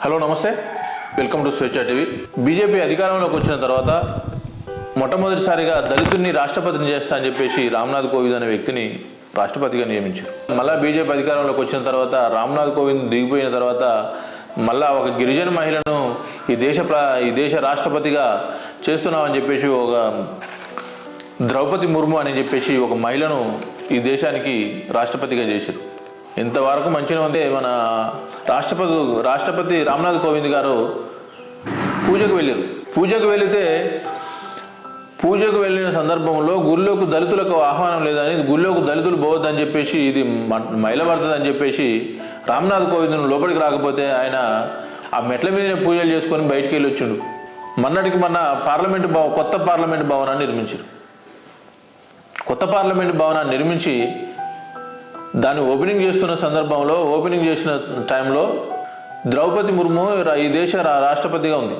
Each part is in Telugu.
హలో నమస్తే. Welcome to Swecha TV BJP అధికారంలోకి వచ్చిన తర్వాత మొట్టమొదటిసారిగా దళితుడిని రాష్ట్రపతిని చేస్తా అని చెప్పేసి రామ్నాథ్ కోవింద్ అనే వ్యక్తిని రాష్ట్రపతిగా నియమించారు. మళ్ళా బీజేపీ అధికారంలోకి వచ్చిన తర్వాత రామ్నాథ్ కోవింద్ దిగిపోయిన తర్వాత మళ్ళా ఒక గిరిజన మహిళను ఈ దేశ ఈ దేశ రాష్ట్రపతిగా చేస్తున్నామని చెప్పేసి ఒక ద్రౌపది ముర్ము అని చెప్పేసి ఒక మహిళను ఈ దేశానికి రాష్ట్రపతిగా చేశారు. ఇంతవరకు మంచిగా ఉంది. మన రాష్ట్రపతి రాష్ట్రపతి రామ్నాథ్ కోవింద్ గారు పూజకు వెళ్ళారు. పూజకు వెళితే పూజకు వెళ్ళిన సందర్భంలో గుళ్ళోకి దళితులకు ఆహ్వానం లేదని గుళ్ళోకి దళితులు పోవద్దని చెప్పేసి ఇది మ- మైలపడుతుందని చెప్పేసి రామ్నాథ్ కోవింద్ లోపలికి రాకపోతే ఆయన ఆ మెట్ల మీదనే పూజలు చేసుకొని బయటికి వెళ్ళి వచ్చిండు. మొన్నటికి మొన్న పార్లమెంటు భవ కొత్త పార్లమెంటు భవనాన్ని నిర్మించారు. కొత్త పార్లమెంట్ భవనాన్ని నిర్మించి దాన్ని ఓపెనింగ్ చేస్తున్న సందర్భంలో ఓపెనింగ్ చేసిన టైంలో ద్రౌపది ముర్ము ఈ దేశ రాష్ట్రపతిగా ఉంది.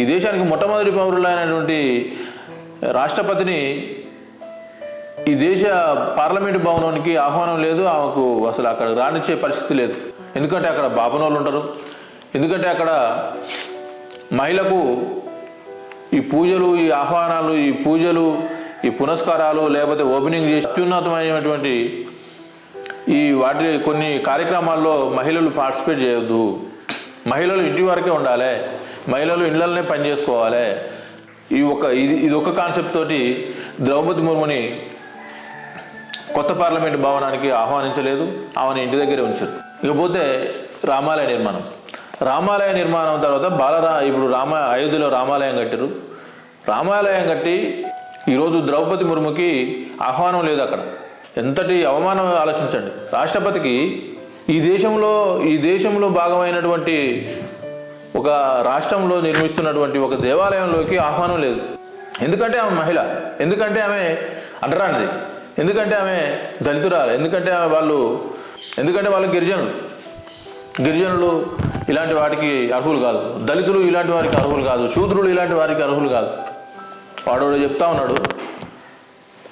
ఈ దేశానికి మొట్టమొదటి పౌరులైనటువంటి రాష్ట్రపతిని ఈ దేశ పార్లమెంటు భవనానికి ఆహ్వానం లేదు ఆమెకు అసలు అక్కడ రానిచ్చే పరిస్థితి లేదు. ఎందుకంటే అక్కడ బాపనోళ్ళు ఉంటారు. ఎందుకంటే అక్కడ మహిళకు ఈ పూజలు ఈ ఆహ్వానాలు ఈ పూజలు ఈ పునస్కారాలు లేకపోతే ఓపెనింగ్ చేసి అత్యున్నతమైనటువంటి ఈ వాటి కొన్ని కార్యక్రమాల్లో మహిళలు పార్టిసిపేట్ చేయొద్దు. మహిళలు ఇంటి వరకే ఉండాలి. మహిళలు ఇళ్ళలోనే పని చేసుకోవాలి. ఈ ఒక ఇది ఇది ఒక కాన్సెప్ట్ తోటి ద్రౌపది ముర్ముని కొత్త పార్లమెంట్ భవనానికి ఆహ్వానించలేదు. ఆమెను ఇంటి దగ్గరే ఉంచారు ఇకపోతే రామాలయ నిర్మాణం. రామాలయ నిర్మాణం తర్వాత బాలరా ఇప్పుడు రామ అయోధ్యలో రామాలయం కట్టారు రామాలయం కట్టి ఈరోజు ద్రౌపది ముర్ముకి ఆహ్వానం లేదు అక్కడ. ఎంతటి అవమానం ఆలోచించండి. రాష్ట్రపతికి ఈ దేశంలో ఈ దేశంలో భాగమైనటువంటి ఒక రాష్ట్రంలో నిర్మిస్తున్నటువంటి ఒక దేవాలయంలోకి ఆహ్వానం లేదు. ఎందుకంటే ఆమె మహిళ ఎందుకంటే ఆమె అంటరానిది ఎందుకంటే ఆమె దళితురాలు ఎందుకంటే ఆమె వాళ్ళు ఎందుకంటే వాళ్ళు గిరిజనులు. గిరిజనులు ఇలాంటి వాటికి అర్హులు కాదు. దళితులు ఇలాంటి వారికి అర్హులు కాదు. శూద్రులు ఇలాంటి వారికి అర్హులు కాదు. వాడు చెప్తా ఉన్నాడు.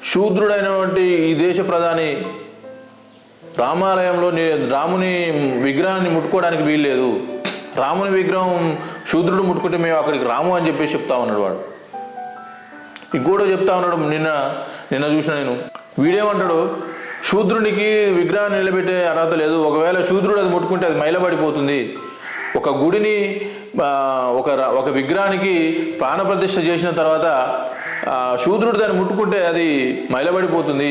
శూద్రుడైనటువంటి ఈ దేశ ప్రధాని రామాలయంలో రాముని విగ్రహాన్ని ముట్టుకోవడానికి వీల్లేదు. రాముని విగ్రహం శూద్రుడు ముట్టుకుంటే మేము అక్కడికి రాము అని చెప్పేసి చెప్తా ఉన్నాడు వాడు. ఇంకోటో చెప్తా ఉన్నాడు నిన్న నిన్న చూసిన నేను. వీడేమంటాడు? శూద్రునికి విగ్రహాన్ని నిలబెట్టే అర్హత లేదు. ఒకవేళ శూద్రుడు అది ముట్టుకుంటే అది మైలబడిపోతుంది. ఒక గుడిని ఒక ఒక విగ్రహానికి ప్రాణప్రతిష్ఠ చేసిన తర్వాత శూద్రుడు దాన్ని ముట్టుకుంటే అది మైలబడిపోతుంది.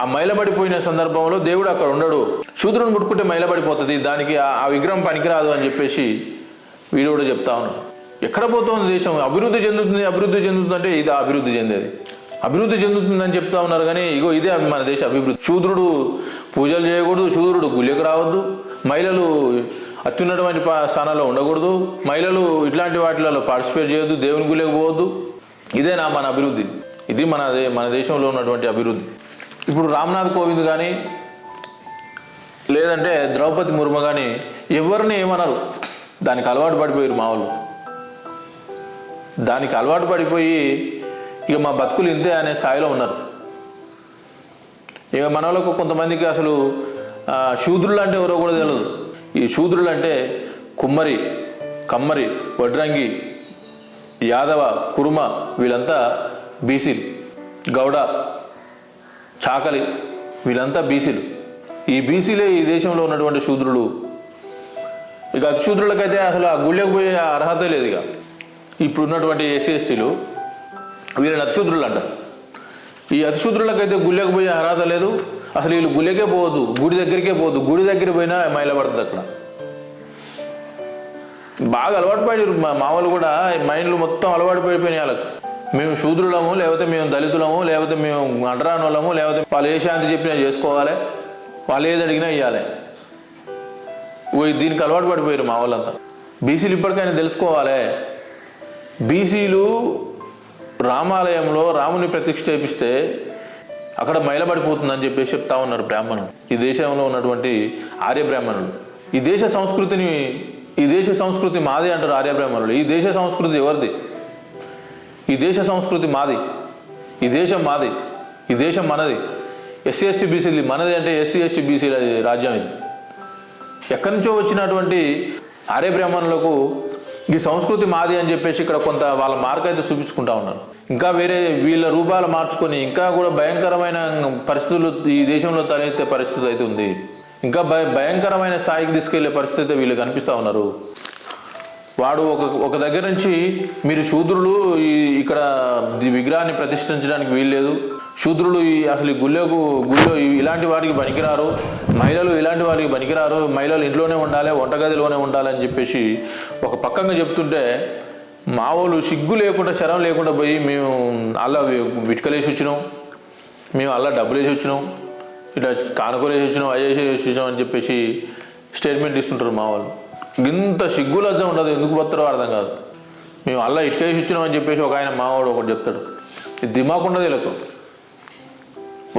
ఆ మైలబడిపోయిన సందర్భంలో దేవుడు అక్కడ ఉండడు. శూద్రుని ముట్టుకుంటే మైలబడిపోతుంది. దానికి ఆ విగ్రహం పనికిరాదు అని చెప్పేసి వీడు కూడా చెప్తా ఉన్నాడు. ఎక్కడ పోతుంది దేశం? అభివృద్ధి చెందుతుంది అభివృద్ధి చెందుతుంది అంటే ఇది అభివృద్ధి చెందేది. అభివృద్ధి చెందుతుందని చెప్తా ఉన్నారు కానీ ఇగో ఇదే మన దేశ అభివృద్ధి. శూద్రుడు పూజలు చేయకూడదు శూద్రుడు గుళ్ళకు రావద్దు. మహిళలు అత్యున్నతమైన స్థానాల్లో ఉండకూడదు. మహిళలు ఇట్లాంటి వాటిలలో పార్టిసిపేట్ చేయొద్దు దేవుని గుళ్ళకి పోవద్దు. ఇదే నా మన అభివృద్ధి. ఇది మన దే- మన దేశంలో ఉన్నటువంటి అభివృద్ధి. ఇప్పుడు రామ్నాథ్ కోవింద్ కానీ లేదంటే ద్రౌపది ముర్ము కానీ ఎవరిని ఏమనరు. దానికి అలవాటు పడిపోయారు మా వాళ్ళు. దానికి అలవాటు పడిపోయి ఇక మా బతుకులు ఇంతే అనే స్థాయిలో ఉన్నారు. ఇక మన వాళ్ళకు కొంతమందికి అసలు శూద్రులు అంటే ఎవరో కూడా తెలియదు. ఈ శూద్రులు అంటే కుమ్మరి కమ్మరి వడ్రంగి యాదవ కురుమ వీళ్ళంతా బీసీలు. గౌడ చాకలి వీళ్ళంతా బీసీలు. ఈ బీసీలే ఈ దేశంలో ఉన్నటువంటి శూద్రులు. ఇక అతిశూద్రులకైతే అసలు ఆ గుళ్ళకు పోయే అర్హత లేదు ఇక ఇప్పుడు ఉన్నటువంటి ఎస్సీ ఎస్టీలు వీళ్ళని అతిశూద్రులు అంటారు. ఈ అతిశూద్రులకైతే గుళ్ళకు పోయే అర్హత లేదు. అసలు వీళ్ళు గుళ్ళకే పోదు గుడి దగ్గరికే పోదు. గుడి దగ్గర పోయినా మైల పడుతుంది అక్కడ. బాగా అలవాటు పడిరు మా మామూలు కూడా మైండ్లు మొత్తం అలవాటు పడిపోయినాయి వాళ్ళకి. మేము శూద్రులము లేకపోతే మేము దళితులము లేకపోతే మేము అంటరాని వాళ్ళము లేకపోతే వాళ్ళు ఏ శాంతి చెప్పినా చేసుకోవాలి. వాళ్ళు ఏది అడిగినా ఇవ్వాలి దీనికి అలవాటు పడిపోయారు మా వాళ్ళంతా. బీసీలు ఇప్పటికైనా తెలుసుకోవాలి. బీసీలు రామాలయంలో రాముని ప్రతిష్ఠేపిస్తే అక్కడ మైలబడిపోతుందని చెప్పేసి చెప్తా ఉన్నారు బ్రాహ్మణులు. ఈ దేశంలో ఉన్నటువంటి ఆర్య బ్రాహ్మణులు. ఈ దేశ సంస్కృతిని ఈ దేశ సంస్కృతి మాది అంటారు ఆర్య బ్రాహ్మణులు. ఈ దేశ సంస్కృతి ఎవరిది? ఈ దేశ సంస్కృతి మాది. ఈ దేశం మాది. ఈ దేశం మనది. ఎస్సీ ఎస్టీ బీసీలు మనది అంటే ఎస్సీ ఎస్టీ బీసీల రాజ్యం ఇది. ఎక్కడి నుంచో వచ్చినటువంటి ఆర్య బ్రాహ్మణులకు ఈ సంస్కృతి మాది అని చెప్పేసి ఇక్కడ కొంత వాళ్ళ మార్గం అయితే చూపించుకుంటా ఉన్నారు ఇంకా వేరే వీళ్ళ రూపాలు మార్చుకొని ఇంకా కూడా భయంకరమైన పరిస్థితులు ఈ దేశంలో తలెత్తే పరిస్థితి అయితే ఉంది. ఇంకా భయ భయంకరమైన స్థాయికి తీసుకెళ్ళే పరిస్థితి అయితే వీళ్ళు కనిపిస్తూ ఉన్నారు. వాడు ఒక ఒక దగ్గర నుంచి మీరు శూద్రులు ఈ ఇక్కడ విగ్రహాన్ని ప్రతిష్ఠించడానికి వీల్లేదు. శూద్రులు ఈ అసలు గుళ్ళకు గుళ్ళో ఇలాంటి వాటికి పనికిరారు. మహిళలు ఇలాంటి వాటికి పనికిరారు. మహిళలు ఇంట్లోనే ఉండాలి వంటగదిలోనే ఉండాలని చెప్పేసి ఒక పక్కంగా చెప్తుంటే మా సిగ్గు లేకుండా శరం లేకుండా పోయి మేము అలా విటుకలేసి వచ్చినాం. మేము అలా డబ్బులు వేసి వచ్చినాం. ఇట్లా కానుకోలేసి వచ్చినాం అయ్యేసి వచ్చినాం అని చెప్పేసి స్టేట్మెంట్ ఇస్తుంటారు మావాళ్ళు ఇంత సిగ్గు లజ్జం ఉండదు. ఎందుకు పోతారో అర్థం కాదు. మేము అలా ఇటుకేసి వచ్చినాం అని చెప్పేసి ఒక ఆయన మావాడు ఒకటి చెప్తాడు. ఇది దిమాకు వీళ్ళకు.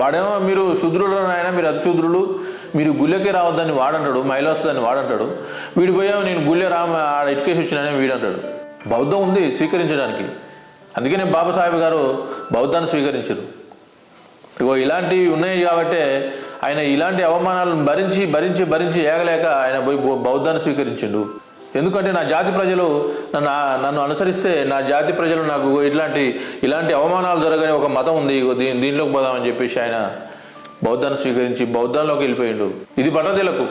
వాడేమో మీరు శుద్రుడు ఆయన మీరు అతిశుద్రుడు మీరు గుళ్ళకే రావద్దని వాడంటాడు మహిళ వస్తుందని వాడంటాడు. వీడి పోయామో నేను గుళ్ళే రామ ఆడ ఇటుకేసి వచ్చినానని వీడంటాడు. బౌద్ధం ఉంది స్వీకరించడానికి. అందుకనే బాబాసాహెబ్ గారు బౌద్ధాన్ని స్వీకరించారు. ఇగో ఇలాంటివి ఉన్నాయి కాబట్టే ఆయన ఇలాంటి అవమానాలను భరించి భరించి భరించి ఏగలేక ఆయన పోయి బౌద్ధాన్ని స్వీకరించిండు. ఎందుకంటే నా జాతి ప్రజలు నన్ను నన్ను అనుసరిస్తే నా జాతి ప్రజలు నాకు ఇట్లాంటి ఇలాంటి అవమానాలు జరగని ఒక మతం ఉంది. దీని దీనిలోకి పోదామని చెప్పేసి ఆయన బౌద్ధాన్ని స్వీకరించి బౌద్ధంలోకి వెళ్ళిపోయిండు. ఇది పట్టదిలకు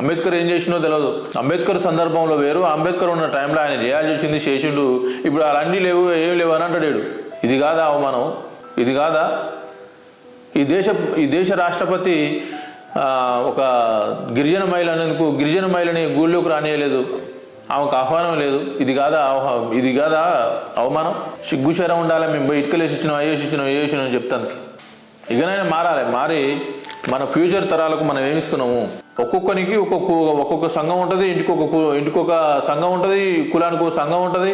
అంబేద్కర్ ఏం చేసిండో తెలియదు అంబేద్కర్ సందర్భంలో వేరు. అంబేద్కర్ ఉన్న టైంలో ఆయన చేయాల్సి వచ్చింది చేసిండు. ఇప్పుడు అలాంటి లేవు ఏం లేవు అని అంటాడు ఇది కాదా అవమానం? ఇది కాదా? ఈ దేశ ఈ దేశ రాష్ట్రపతి ఒక గిరిజన మహిళ అనేందుకు గిరిజన మహిళని గూళ్ళోకి రానియలేదు. ఆమెకు ఆహ్వానం లేదు. ఇది కాదా ఇది కాదా అవమానం? సిగ్గుశరం ఉండాలి? మేము పోయి ఇటుకలేసి ఇచ్చినాం అయ్యేసి ఇచ్చినాం ఏ అని చెప్తాను ఇకనైనా మారాలి. మారి మన ఫ్యూచర్ తరాలకు మనం ఏమిస్తున్నాము ఒక్కొక్కరికి ఒక్కొక్క ఒక్కొక్క సంఘం ఉంటుంది ఇంటికొక ఇంటికొక సంఘం ఉంటుంది కులానికి ఒక సంఘం ఉంటుంది.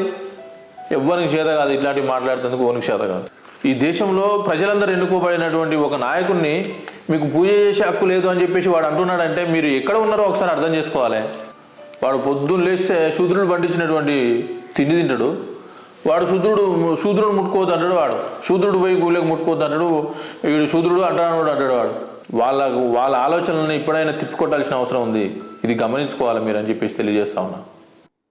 ఎవ్వరికి చేత కాదు ఇట్లాంటివి మాట్లాడుతుందుకు ఓనికి చేత కాదు. ఈ దేశంలో ప్రజలందరూ ఎన్నుకోబడినటువంటి ఒక నాయకుడిని మీకు పూజ చేసే హక్కు లేదు అని చెప్పేసి వాడు అంటున్నాడంటే మీరు ఎక్కడ ఉన్నారో ఒకసారి అర్థం చేసుకోవాలి. వాడు పొద్దున్న లేస్తే శూద్రుడు పండించినటువంటి తిండి తింటాడు. వాడు శూద్రుడు శూద్రుడు ముట్టుకోవద్దు అంటాడు వాడు. శూద్రుడు పోయి కూలకు ముట్టుకోవద్దు అంటాడు. వీడు శూద్రుడు అంటాడు అంటాడు వాడు. వాళ్ళ వాళ్ళ ఆలోచనలను ఇప్పుడైనా తిప్పికొట్టాల్సిన అవసరం ఉంది. ఇది గమనించుకోవాలి మీరు అని చెప్పేసి తెలియజేస్తా ఉన్నా.